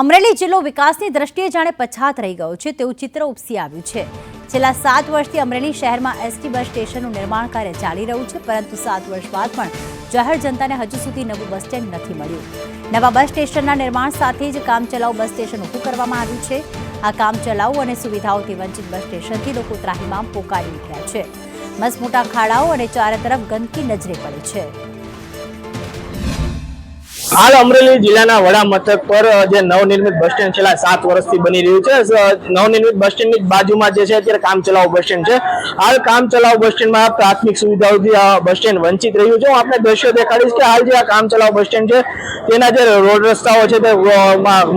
અમરેલી જિલ્લો વિકાસની દ્રષ્ટિએ જાણે પછાત રહી ગયો છે તેવું ચિત્ર ઉપસી આવ્યું છે. છેલ્લા સાત વર્ષથી અમરેલી શહેરમાં એસટી બસ સ્ટેશનનું નિર્માણ કાર્ય ચાલી રહ્યું છે, પરંતુ સાત વર્ષ બાદ પણ જાહેર જનતાને હજુ સુધી નવું બસ સ્ટેન્ડ નથી મળ્યું. નવા બસ સ્ટેશનના નિર્માણ સાથે જ કામચલાઉ બસ સ્ટેશન ઊભું કરવામાં આવ્યું છે. આ કામચલાઉ અને સુવિધાઓથી વંચિત બસ સ્ટેશનથી લોકો ત્રાહીમામ પોકારી નીકળ્યા છે. મસમોટા ખાડાઓ અને ચારે તરફ ગંદકી નજરે પડે છે. હાલ અમરેલી જિલ્લાના વડા મથક પર જે નવનિર્મિત બસ સ્ટેન્ડ છેલ્લા સાત વર્ષથી બની રહ્યું છે. નવનિર્મિત બસ સ્ટેન્ડની બાજુમાં જે છે, અત્યારે કામ ચલાવ બસ સ્ટેન્ડ છે. હાલ કામ ચલાવ બસ સ્ટેન્ડમાં પ્રાથમિક સુવિધાઓથી બસ સ્ટેન્ડ વંચિત રહ્યું છે. હું આપણે દ્રશ્યો દેખાડીશ કે હાલ જે આ કામ ચલાવ બસ સ્ટેન્ડ છે, તેના જે રોડ રસ્તાઓ છે તે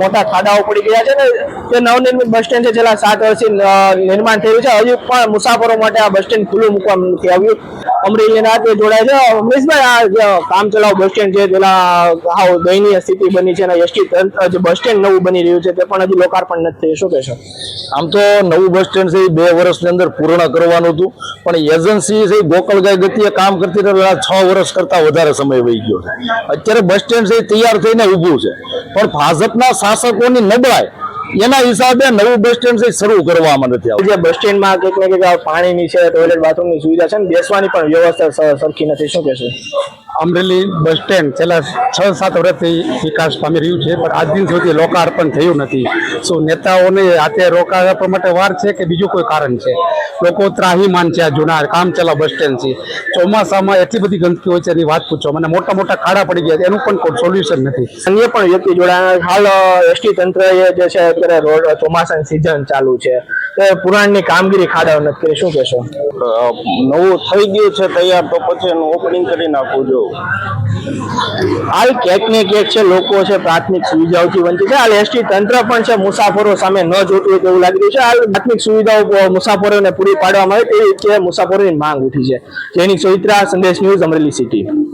મોટા ખાડાઓ પડી ગયા છે. ને જે નવનિર્મિત બસ સ્ટેન્ડ છે, છેલ્લા સાત વર્ષથી નિર્માણ થયું છે. હજુ પણ મુસાફરો માટે આ બસ સ્ટેન્ડ ખુલ્લું મૂકવામાં નથી આવ્યું. અમરેલીના તે જોડાય છે. અમરીશભાઈ આ કામ ચલાવ બસ સ્ટેન્ડ છે તેના હાવ દયનીય સ્થિતિ બની છે અને એસટી તંત્ર જે બસ સ્ટેન્ડ નવું બની રહ્યું છે તે પણ હજી લોકાર્પણ નથી થયું. શું કહેશો? આમ તો નવું બસ સ્ટેન્ડ છે એ બે વર્ષની અંદર પૂર્ણ કરવાનું હતું. પણ એજન્સી છે ગોકળગાય ગતિએ કામ કરતી રહેલા છ વર્ષ કરતાં વધારે સમય વહી ગયો છે. અત્યારે બસ સ્ટેન્ડ છે તૈયાર થઈને ઊભું છે. પણ ભાજપના શાસકોની નબળાઈ એના હિસાબે નવું બસ સ્ટેન્ડ શરૂ કરવામાં નથી આવ્યું જે બસ સ્ટેન્ડમાં કંઈક ને કંઈક પાણીની છે ટોયલેટ બાથરૂમની સુવિધા છે ને બેસવાની પણ વ્યવસ્થા સરખી નથી. શું કહેશો? અમરેલી બસ સ્ટેન્ડ છેલ્લા છ સાત વર્ષથી વિકાસ પામી રહ્યું છે, પણ આજ દિન સુધી લોકાર્પણ થયું નથી. શું નેતાઓને હાથે રોકાવા માટે વાર છે કે બીજું કોઈ કારણ છે? લોકો ત્રાહીમાન છે આ જૂના કામચલા બસ સ્ટેન્ડ છે ચોમાસામાં એટલી બધી ગંદકી હોય છે, એની વાત પૂછો. મને મોટા મોટા ખાડા પડી ગયા છે, એનું પણ કોઈ સોલ્યુશન નથી. અન્ય પણ વ્યક્તિ જોડાયા હાલ એસટી તંત્ર એ જે છે, અત્યારે રોડ, ચોમાસાની સિઝન ચાલુ છે. પુરાણની કામગીરી ખાડાઓ નથી કરી શું કહેશો? નવું થઈ ગયું છે તૈયાર તો પછી એનું ઓપનિંગ કરી નાખવું જો. હાલ ક્યાંક ને ક્યાંક છે લોકો છે પ્રાથમિક સુવિધાઓથી વંચિત છે. હાલ એસટી તંત્ર પણ છે મુસાફરો સામે ન જોતું હોય તેવું લાગી રહ્યું છે. હાલ પ્રાથમિક સુવિધાઓ મુસાફરોને પૂરી પાડવામાં આવે તેવી રીતે મુસાફરોની માંગ ઉઠી છે. જેની ચૈત્રા સંદેશ ન્યૂઝ અમરેલી સિટી.